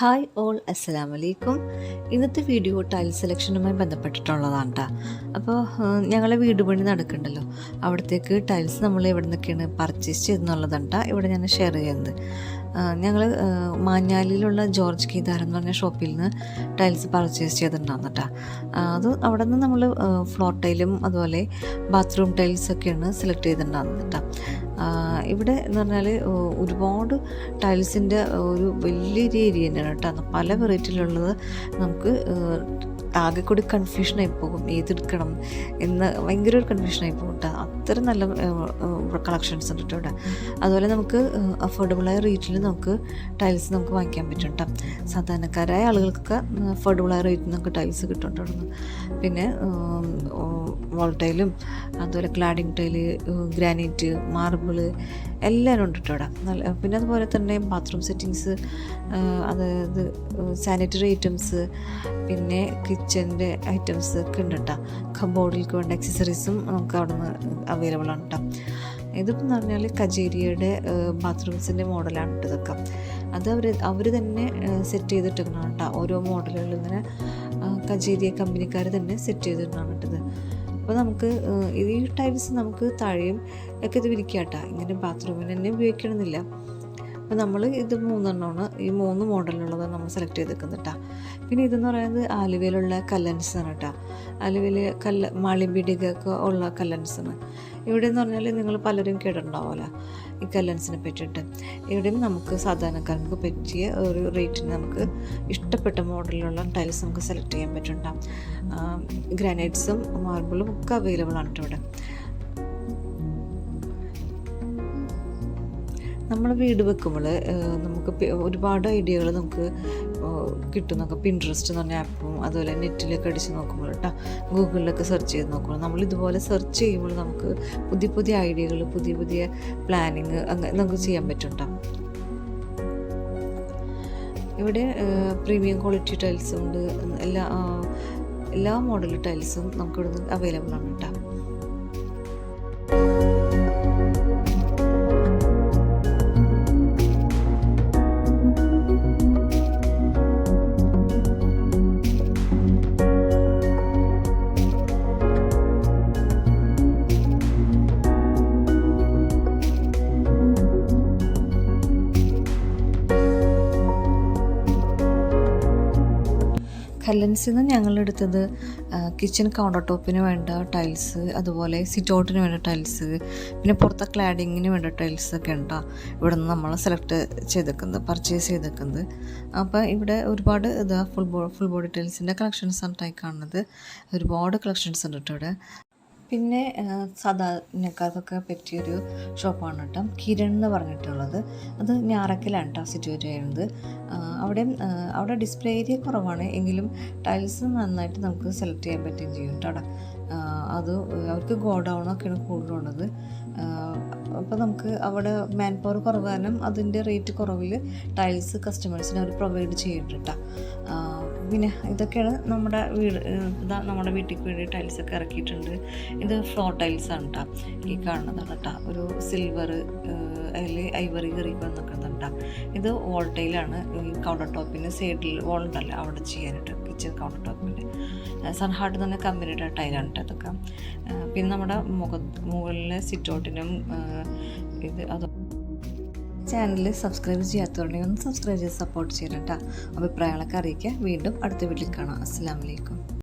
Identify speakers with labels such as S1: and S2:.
S1: Hi all അസ്സലാം വലൈക്കും ഇന്നത്തെ വീഡിയോ ടൈൽ സെലക്ഷനുമായി ബന്ധപ്പെട്ടിട്ടുള്ളതാണ് കേട്ടോ അപ്പോൾ ഞങ്ങളെ വീട് പണി നടക്കുന്നുണ്ടല്ലോ അവിടത്തേക്ക് ടൈൽസ് നമ്മൾ എവിടെ നിന്നൊക്കെയാണ് പർച്ചേസ് ചെയ്തെന്നുള്ളതാണ് കേട്ടോ ഇവിടെ ഞാൻ ഷെയർ ചെയ്യുന്നത്. ഞങ്ങൾ മാഞ്ഞാലിയിലുള്ള ജോർജ് കീതാരം എന്ന് പറഞ്ഞ ഷോപ്പിൽ നിന്ന് ടൈൽസ് പർച്ചേസ് ചെയ്തിട്ടുണ്ടായിരുന്നു കേട്ടോ അത് അവിടെ നിന്ന് നമ്മൾ ഫ്ലോർ ടൈലും അതുപോലെ ബാത്റൂം ടൈൽസൊക്കെയാണ് സെലക്ട് ചെയ്തിട്ടുണ്ടായിരുന്നത് കേട്ടോ ഇവിടെ എന്ന് പറഞ്ഞാൽ ഒരുപാട് ടൈൽസിന്റെ ഒരു വലിയൊരു ഏരിയ തന്നെയാണ് കേട്ടോ. പല വെറൈറ്റിയിലുള്ളത് നമുക്ക് ആകെ കൂടി കൺഫ്യൂഷനായി പോകും. ഏതെടുക്കണം എന്ന് ഭയങ്കര ഒരു കൺഫ്യൂഷനായി പോകും കേട്ടോ. അത്ര നല്ല കളക്ഷൻസ് ഉണ്ട് കേട്ടോ അതുപോലെ നമുക്ക് അഫോർഡബിളായ റേറ്റിൽ നമുക്ക് ടൈൽസ് നമുക്ക് വാങ്ങിക്കാൻ പറ്റും കേട്ടോ. സാധാരണക്കാരായ ആളുകൾക്കൊക്കെ അഫോർഡബിളായ റേറ്റിൽ നമുക്ക് ടൈൽസ് കിട്ടും പിന്നെ വോൾ ടൈലും അതുപോലെ ക്ലാഡിംഗ് ടൈൽ ഗ്രാനൈറ്റ് മാർബിൾ എല്ലാം ഉണ്ട് കേട്ടോ നല്ല പിന്നെ അതുപോലെ തന്നെ ബാത്റൂം സെറ്റിങ്സ് അതായത് സാനിറ്ററി ഐറ്റംസ് പിന്നെ കിച്ചന്റെ ഐറ്റംസ് ഒക്കെ ഉണ്ട് കേട്ടോ. കബോർഡിലേക്ക് വേണ്ട അക്സസറീസും നമുക്ക് അവിടെ നിന്ന് അവൈലബിൾ ആണ് കേട്ടോ. ഇതിപ്പോൾ എന്ന് പറഞ്ഞാൽ കജേരിയുടെ ബാത്റൂംസിന്റെ മോഡലാണ് ഇതൊക്കെ. അത് അവർ അവർ തന്നെ സെറ്റ് ചെയ്തിട്ടിരുന്നാണ് കേട്ടോ. ഓരോ മോഡലുകൾ ഇങ്ങനെ കജേരിയ കമ്പനിക്കാർ തന്നെ സെറ്റ് ചെയ്തിട്ടാണ് കേട്ടത്. അപ്പോൾ നമുക്ക് ഈ ടൈൽസ് നമുക്ക് താഴെയും ഒക്കെ ഇത് വിരിക്കാം കേട്ടോ ഇങ്ങനെ ബാത്റൂമിൽ തന്നെ ഉപയോഗിക്കണമെന്നില്ല. അപ്പോൾ നമ്മൾ ഇത് മൂന്നെണ്ണമാണ്. ഈ മൂന്ന് മോഡലിലുള്ളത് നമ്മൾ സെലക്ട് ചെയ്തേക്കുന്നത് കേട്ടോ പിന്നെ ഇതെന്ന് പറയുന്നത് ആലുവയിലുള്ള കല്ലൻസ് ആണ് കേട്ടോ ആലുവയിൽ കല്ല മാളിമ്പിടികൊക്കെ ഉള്ള കല്ലൻസാണ് ഇവിടെ എന്ന് പറഞ്ഞാൽ നിങ്ങൾ പലരും കേട്ടിട്ടുണ്ടാവുമല്ലോ ഈ കല്ലൻസിനെ പറ്റിയിട്ട്. ഇവിടെയും നമുക്ക് സാധാരണക്കാർക്ക് പറ്റിയ ഒരു റേറ്റിന് നമുക്ക് ഇഷ്ടപ്പെട്ട മോഡലിലുള്ള ടൈൽസ് നമുക്ക് സെലക്ട് ചെയ്യാൻ പറ്റുന്നുണ്ടാവും ഗ്രാനൈറ്റ്സും മാർബിളും ഒക്കെ അവൈലബിൾ ആണ് ഇവിടെ. നമ്മൾ വീട് വെക്കുമ്പോൾ നമുക്ക് ഒരുപാട് ഐഡിയകൾ നമുക്ക് കിട്ടുന്നൊക്കെ പിൻട്രസ്റ്റ് എന്ന് പറഞ്ഞ ആപ്പും അതുപോലെ നെറ്റിലൊക്കെ അടിച്ച് നോക്കുമ്പോൾ കേട്ടോ ഗൂഗിളിലൊക്കെ സെർച്ച് ചെയ്ത് നോക്കുമ്പോൾ നമ്മൾ ഇതുപോലെ സെർച്ച് ചെയ്യുമ്പോൾ നമുക്ക് പുതിയ പുതിയ ഐഡിയകൾ പുതിയ പുതിയ പ്ലാനിങ് അങ്ങനെ നമുക്ക് ചെയ്യാൻ പറ്റും ഇവിടെ പ്രീമിയം ക്വാളിറ്റി ടൈൽസ് ഉണ്ട് എല്ലാ എല്ലാ മോഡൽ ടൈൽസും നമുക്കിവിടുന്ന് അവൈലബിൾ ആണ് കേട്ടോ കല്ലൻസിൽ നിന്ന് ഞങ്ങളെടുത്തത് കിച്ചൺ കൗണ്ടർ ടോപ്പിന് വേണ്ട ടൈൽസ് അതുപോലെ സിറ്റൗട്ടിന് വേണ്ട ടൈൽസ് പിന്നെ പുറത്തെ ക്ലാഡിങ്ങിന് വേണ്ട ടൈൽസ് ഒക്കെ ഉണ്ടാവും ഇവിടെ നിന്ന് നമ്മൾ സെലക്ട് ചെയ്തേക്കുന്നത് പർച്ചേസ് ചെയ്തേക്കുന്നത്. അപ്പോൾ ഇവിടെ ഒരുപാട് ഇതാ ഫുൾ ബോ ഫുൾ ബോഡി ടൈൽസിന്റെ കളക്ഷൻസാണ് ടൈ കാണുന്നത്. ഒരുപാട് കളക്ഷൻസ് ഉണ്ട് കേട്ടോ ഇവിടെ. പിന്നെ സാധാരണക്കാർക്കൊക്കെ പറ്റിയൊരു ഷോപ്പാണ് കേട്ടോ. കിരൺ എന്ന് പറഞ്ഞിട്ടുള്ളത്. അത് ഞാറക്കലാണ് കേട്ടോ സിറ്റുവേറ്റ് ചെയ്യുന്നത്. അവിടെ അവിടെ ഡിസ്പ്ലേ ഏരിയ കുറവാണ്. എങ്കിലും ടൈൽസ് നന്നായിട്ട് നമുക്ക് സെലക്ട് ചെയ്യാൻ പറ്റുകയും ചെയ്യും കേട്ടോ അത് അവർക്ക് ഗോഡൗണൊക്കെയാണ് കൂടുതലുള്ളത്. അപ്പോൾ നമുക്ക് അവിടെ മാൻ പവർ കുറവ് കാരണം അതിന്റെ റേറ്റ് കുറവിൽ ടൈൽസ് കസ്റ്റമേഴ്സിന് അവർ പ്രൊവൈഡ് ചെയ്യുന്നുണ്ട് കേട്ടോ. പിന്നെ ഇതൊക്കെയാണ് നമ്മുടെ വീട് ഇതാ നമ്മുടെ വീട്ടിലേക്ക് വേണ്ടി ടൈൽസൊക്കെ ഇറക്കിയിട്ടുണ്ട്. ഇത് ഫ്ലോർ ടൈൽസാണ് കേട്ടോ ഈ കാണുന്നതാണ് കേട്ടോ ഒരു സിൽവർ അതിൽ ഐവറി കറി വന്നിക്കുന്നുണ്ട് ഇത് വോൾ ടൈലാണ് ഈ കൗണ്ടർ ടോപ്പിന് സൈഡിൽ വോൾ ഉണ്ടല്ലോ അവിടെ ചെയ്യാനായിട്ട് കിച്ചൺ കൗണ്ടർ ടോപ്പിൽ സൺഹാർട്ട് തന്നെ കമ്പനിയുടെ ടൈലാണ് കേട്ടോ ഇതൊക്കെ. പിന്നെ നമ്മുടെ മുഖ മുകളിലെ സിറ്റൗട്ടിനും ഇത് അത് ചാനൽ സബ്സ്ക്രൈബ് ചെയ്യാത്തതുണ്ടെങ്കിൽ ഒന്ന് സബ്സ്ക്രൈബ് ചെയ്ത് സപ്പോർട്ട് ചെയ്യണം കേട്ടോ. അഭിപ്രായങ്ങളൊക്കെ അറിയിക്കുക. വീണ്ടും അടുത്ത വീട്ടിൽ കാണാം. അസ്സാം വലൈക്കും